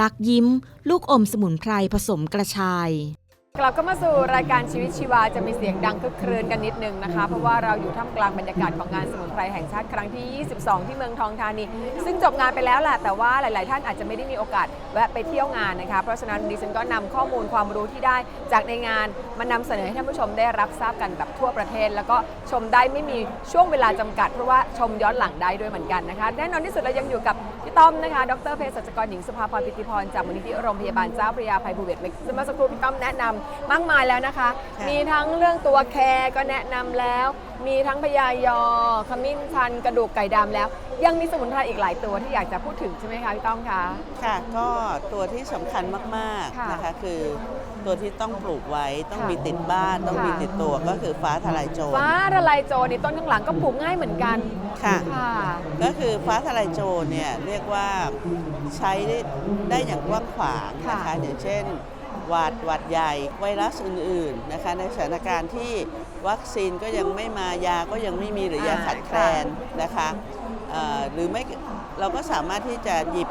ลักยิ้ม ลูกอมสมุนไพรผสมกระชายกลับก็มาสู่รายการชีวิตชีวาจะมีเสียงดังคึกครื้นกันนิดนึงนะคะ เพราะว่าเราอยู่ท่ามกลางบรรยากาศของงานสมุนไพรแห่งชาติครั้งที่ 22 ที่เมืองทองธานี ซึ่งจบงานไปแล้วแหละแต่ว่าหลาย ๆ ท่านอาจจะไม่ได้มีโอกาสแวะไปเที่ยวงานนะคะ เพราะฉะนั้นดิฉันก็นำข้อมูลความรู้ที่ได้จากในงานมานำเสนอให้ท่านผู้ชมได้รับทราบกันแบบทั่วประเทศ แล้วก็ชมได้ไม่มีช่วงเวลาจำกัด เพราะว่าชมย้อนหลังได้ด้วยเหมือนกันนะคะแน่นอนที่สุดเรายังอยู่กับ พี่ต้อมนะคะ ดรเภสัชกรหญิงสุภาพรปิติพร จากมูลนิธิโรงพยาบาลเจ้าพระยาภัยภูเบศรซึ่งเมื่อสักครู่พี่ต้อมแนะนำมากมายแล้วนะคะ ค่ะ มีทั้งเรื่องตัวแคร์ก็แนะนำแล้ว มีทั้งพยายอขมิ้นชันกระดูกไก่ดำแล้ว ยังมีสมุนไพรอีกหลายตัวที่อยากจะพูดถึงใช่ไหมคะพี่ต้อมคะ ค่ะก็ตัวที่สำคัญมากค่ะๆนะคะ คือตัวที่ต้องปลูกไว้ต้องค่ะมีติดบ้านต้องค่ะมีติดตัวก็คือฟ้าทลายโจรฟ้าทลายโจรนี่ต้นข้างหลังก็ปลูกง่ายเหมือนกัน ค่ะ ค่ะ ก็คือฟ้าทลายโจรเนี่ยเรียกว่าใช้ได้ได้อย่างกว้างขวางนะคะค่ะ อย่างเช่นหวัดหวัดใหญ่ไวรัสอื่นๆนะคะในสถานการณ์ที่วัคซีนก็ยังไม่มายาก็ยังไม่มีหรือยาขาดแคลนนะคะเอ่อ หรือไม่เราก็สามารถที่จะหยิบ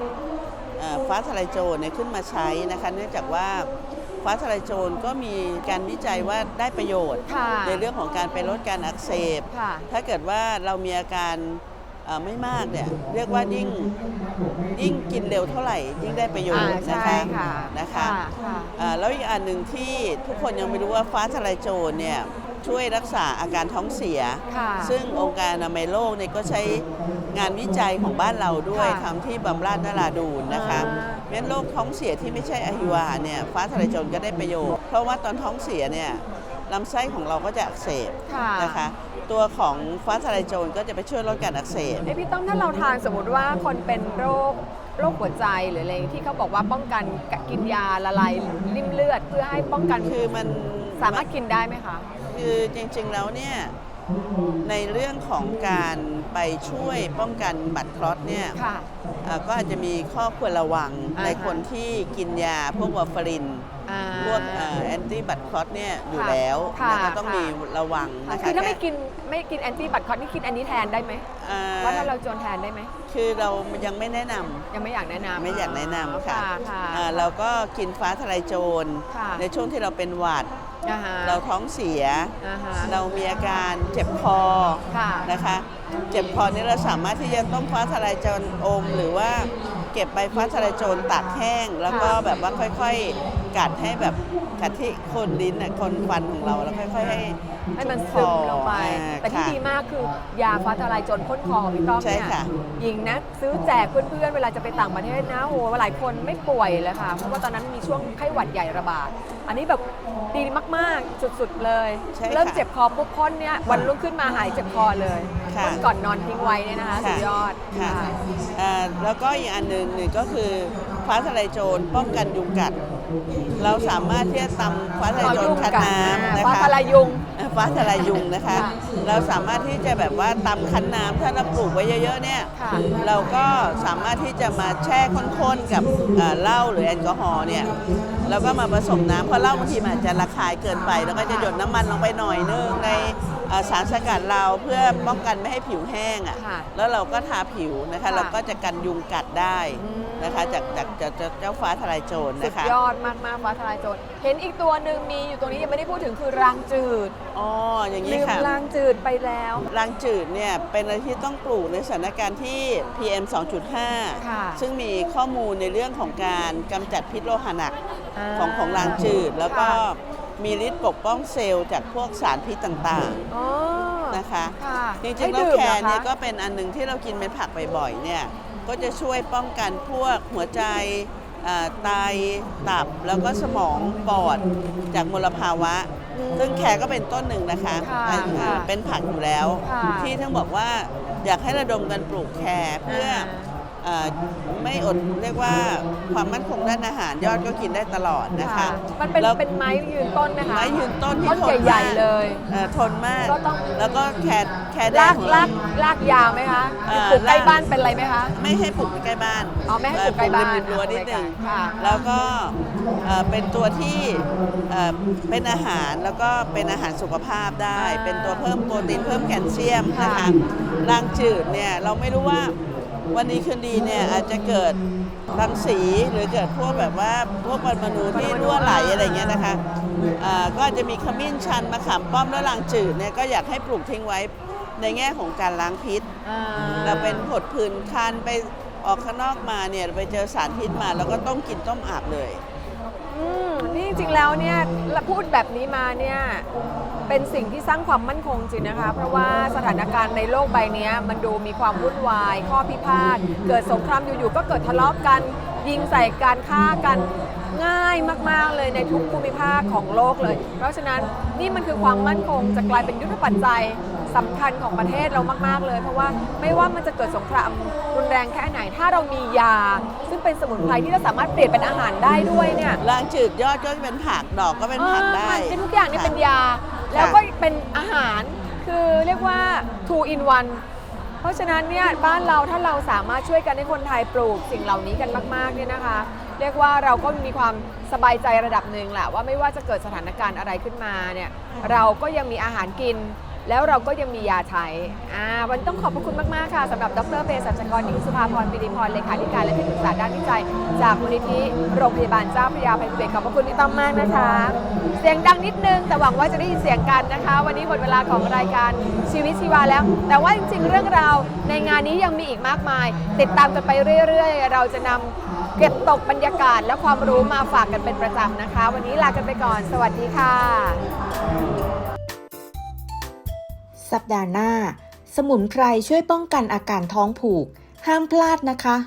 เอ่อฟ้าทลายโจรเนี่ยขึ้นมาใช้นะคะเนื่องจากว่าฟ้าทลายโจรก็มีการวิจัยว่าได้ประโยชน์ค่ะในเรื่องของการไปลดการอักเสบค่ะถ้าเกิดว่าเรามีอาการเอ่อไม่มากเนี่ยเรียกว่ายิ่งยิ่งกินเร็วเท่าไหร่ ยิ่งได้ประโยชน์อ่านะใช่คะค่ะนะคะค่ะเอ่อแล้วอีกอันหนึ่งที่ทุกคนยังไม่รู้ว่าฟ้าทลายโจรเนี่ย ช่วยรักษาอาการท้องเสีย ค่ะ ซึ่งองค์การอนามัยโลกเนี่ยก็ใช้งานวิจัยของบ้านเราด้วยค่ะทำที่บำราศนราดูนนะคะอ่าเพราะฉะนั้นโรคท้องเสียที่ไม่ใช่อหิวาเนี่ยฟ้าทลายโจรก็ได้ประโยชน์ เพราะว่าตอนท้องเสียเนี่ยลำไส้ของเราก็จะอักเสบค่ะนะคะ ตัวของฟ้าทลายโจรก็จะไปช่วยลดการอักเสบ เอ้พี่ต้อมถ้าเราทานสมมติว่าคนเป็นโรคโรคหัวใจหรืออะไรที่เขาบอกว่าป้องกันกินยาละลายริ่มเลือด เพื่อให้ป้องกันคือมัน สามารถกินได้ไหมคะ คือจริงๆแล้วเนี่ยในเรื่องของการไปช่วยป้องกันบัตรคลอตเนี่ยค่ะเอ่อก็อาจจะมีข้อควรระวังอ่าฮะ ในคนที่กินยาพวกวอร์ฟาริน อ่า พวกแอนตี้บัตรคลอตเนี่ยอยู่ค่ะแล้วค่ะแล้วก็ต้องค่ะ มีระวังค่ะนะคะคือถ้าไม่แกินไม่กินแอนตี้บัตคอตนี่กินอันนี้แทนได้ไหมเอ่อว่าถ้าเราโจรแทนได้ไหมคือเรายังไม่แนะนำ ยังไม่อยากแนะนำไม่อยากแนะนำค่ะค่ะเอ่อเราก็กินฟ้าทลายโจร ค่ะในช่วงที่เราเป็นหวัด อ่าฮะเราท้องเสีย อ่าฮะเรามีอาการเจ็บคอค่ะนะคะ เจ็บคอนี่เราสามารถที่จะต้มฟ้าทลายโจรอม หรือว่าเก็บใบฟ้าทลายโจรตากแห้ง แล้วก็ค่ะแบบว่าค่อยๆ กัดให้แบบกัดที่โคนลิ้นน่ะโคนฟันของเราแล้วค่อยๆให้ให้มันชุ่ซึมลงไป อ่าแต่ที่ค่ะ ดีมากคือยาฟ้าทลายโจรพ่นคอของพี่ต้อมใช่เนี่ยค่ะ หญิงนะ ซื้อแจกเพื่อนๆ เวลาจะไปต่างประเทศนะโอ้โหหลายคนไม่ป่วยเลยค่ะ เพราะว่าตอนนั้นมีช่วงไข้หวัดใหญ่ระบาด อันนี้แบบดีมากๆ สุดๆเลย ใช่ค่ะเริ่มเจ็บคอปุ๊บพ่นเนี่ยวันรุ่งขึ้นมาหายเจ็บคอเลยค่ะพ่นก่อนนอนทิ้งไว้เนี่ยนะคะสุค่ะ ดยอดค่ะเอ่อแล้วก็อีกอันหนึ่งหนึ่งก็คือฟ้าทลายโจรป้องกันยุงกัด เราสามารถที่จะตำฟ้าทลายโจรคั้นน้ำนะฟ้าคะทลายยุงเอ่อฟ้าทลายยุงนะคะค่ะเราสามารถที่จะแบบว่าตำคั้นน้ำถ้าเราปลูกไว้เยอะๆเนี่ยค่ะเราก็สามารถที่จะมาแช่ข้นๆกับเอ่อเหล้าหรือแอลกอฮอล์เนี่ยแล้วก็มาผสมน้ำเพราะเหล้าบางทีมันอาจจะระคายเกินไป แล้วก็จะหยดน้ำมันลงไปหน่อยนึงในเอ่อ สารสกัดเราเพื่อป้องกันไม่ให้ผิวแห้งอะค่ะแล้วเราก็ทาผิวนะคะค่ะ เราก็จะกันยุงกัดได้อืมนะคะจากจากจากจากเจ้าฟ้าทลายโจรสุดนะคะยอดมากๆฟ้าทลายโจรเห็นอีกตัวหนึ่งมีอยู่ตรงนี้ยังไม่ได้พูดถึงคือรางจืดอ๋ออย่างนี้ลืมค่ะ รางจืดไปแล้ว รางจืดเนี่ยเป็นอะไรที่ต้องปลูกในสถานการณ์ที่ PM ค่ะ2.5 ซึ่งมีข้อมูลในเรื่องของการกำจัดพิษโลหะหนักาของของรางจืด แล้วก็ค่ะ มีฤทธิ์ปกป้องเซลล์จากพวกสารพิษต่างอ๋อๆนะคะ ค่ะจริให้งๆก็ดื่มแคหรอร์เนี่ยคะก็เป็นอันหนึ่งที่เรากินเป็นผักบ่อยๆเนี่ยก็จะช่วยป้องกันพวกหัวใจอ่าไตตับแล้วก็สมองปอดจากมลภาวะ ซึ่งแคร์ก็เป็นต้นหนึ่งนะคะค่ะอ่าค่ะเป็นผักอยู่แล้ว ค่ะที่ทั้งบอกว่าอยากให้ระดมกันปลูกแคร์เพื่อเอ่อ ไม่อดเรียกว่าความมั่นคงด้านอาหารยอดก็กินได้ตลอดนะคะมันเป็นแล้วเป็นไม้ยืนต้นไหมคะไม้ยืนต้นที่ต้นทนใหญ่มากๆเลยเอ่อทนมาก ก็ต้อง แล้วก็แคร์แคร์แดลางกของลาเรา กลากยาวไหมคะเอ่อ ปลูกใกล้ลากบ้านเป็นไรไหมคะไม่ให้ปลูกใกล้บ้านอ๋อไม่ให้ปลูกใกล้บ้านเอ่อปลูกริมรั้วนิดหนึ่งค่ะ แล้วก็เอ่อเป็นตัวที่เอ่อเป็นอาหารแล้วก็เป็นอาหารสุขภาพได้ อ่าเป็นตัวเพิ่มโปรตีนเพิ่มแคลเซียมนะคะค่ะรางจืดเนี่ยเราไม่รู้ว่า วันนี้คืนดีเนี่ยอาจจะเกิดรังสีหรือเกิดพวกแบบว่าพวกปรมาณูที่รั่วไหลอะไรเงี้ยนะคะอ่าก็อาจจะมีขมิ้นชันมะขามป้อมและลางจืดเนี่ยก็อยากให้ปลูกทิ้งไว้ในแง่ของการล้างพิษอ่าเราเป็นผดผื่นคันไปออกข้างนอกมาเนี่ยไปเจอสารพิษมา แล้วก็ต้มกินต้มอาบเลย อืมนี่จริงๆแล้วเนี่ยพูดแบบนี้มาเนี่ยเป็นสิ่งที่สร้างความมั่นคงจริงนะคะ เพราะว่าสถานการณ์ในโลกใบนี้มันดูมีความวุ่นวาย ข้อพิพาทเกิดสงครามอยู่ๆก็เกิดทะเลาะกัน ยิงใส่การฆ่ากันง่ายมาก ๆ เลยในทุกภูมิภาคของโลกเลย เพราะฉะนั้นนี่มันคือความมั่นคงจะกลายเป็นยุทธปัจจัย สำคัญของประเทศเรามากๆเลย เพราะว่าไม่ว่ามันจะเกิดสงครามรุนแรงแค่ไหน ถ้าเรามียา ซึ่งเป็นสมุนไพรที่เราสามารถเปลี่ยนเป็นอาหารได้ด้วยเนี่ยลางจืดยอดก็เป็นผักดอกก็เป็นผักได้ เออมันทุกอย่างนี่ค่ะเป็นยา แล้วก็เป็นอาหารคือเรียกว่า two in one เพราะฉะนั้นเนี่ยบ้านเราถ้าเราสามารถช่วยกันให้คนไทยปลูกสิ่งเหล่านี้กันมากๆเนี่ยนะคะ เรียกว่าเราก็มีความสบายใจระดับหนึ่งแหละว่าไม่ว่าจะเกิดสถานการณ์อะไรขึ้นมาเนี่ยเราก็ยังมีอาหารกิน แล้วเราก็ยังมียาใช้อ่าวันต้องขอบพระคุณมาก ๆ ค่ะสำหรับดรเภสัชกรหญิงสุภาพรปิติพรเลขาธิการและที่ปรึกษาด้านวิจัย จากมูลนิธิโรงพยาบาลเจ้าพระยาภัยเบศขอบพระคุณพี่ต้อมมากนะคะ เสียงดังนิดนึง แต่หวังว่าจะได้ยินเสียงกันนะคะ วันนี้หมดเวลาของรายการชีวิตชีวาแล้ว แต่ว่าจริง ๆ เรื่องราวในงานนี้ยังมีอีกมากมาย ติดตามกันไปเรื่อย ๆ เราจะนำเก็บตกบรรยากาศและความรู้มาฝากกันเป็นประจำนะคะ วันนี้ลากันไปก่อน สวัสดีค่ะ สัปดาห์หน้า สมุนไพรช่วยป้องกันอาการท้องผูก ห้ามพลาดนะคะ